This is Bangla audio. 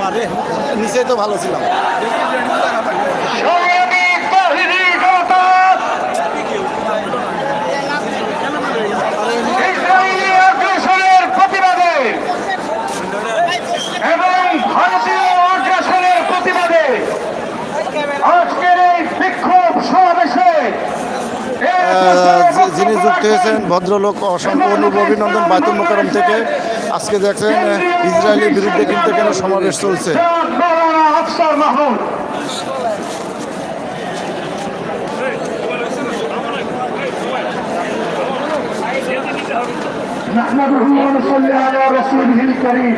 মারে নিচে তো ভালো ছিলাম। ভারতীয় যিনি যুক্ত হয়েছেন ভদ্রলোক অসংখ্য অনুভ অভিনন্দন বায়তুল মোকারম থেকে আজকে দেখছেন আহ, ইসরায়েলের বিরুদ্ধে কিন্তু এখানে সমাবেশ চলছে মৌলানা আফসার মাহমুদ نحمده ونصلي على رسوله الكريم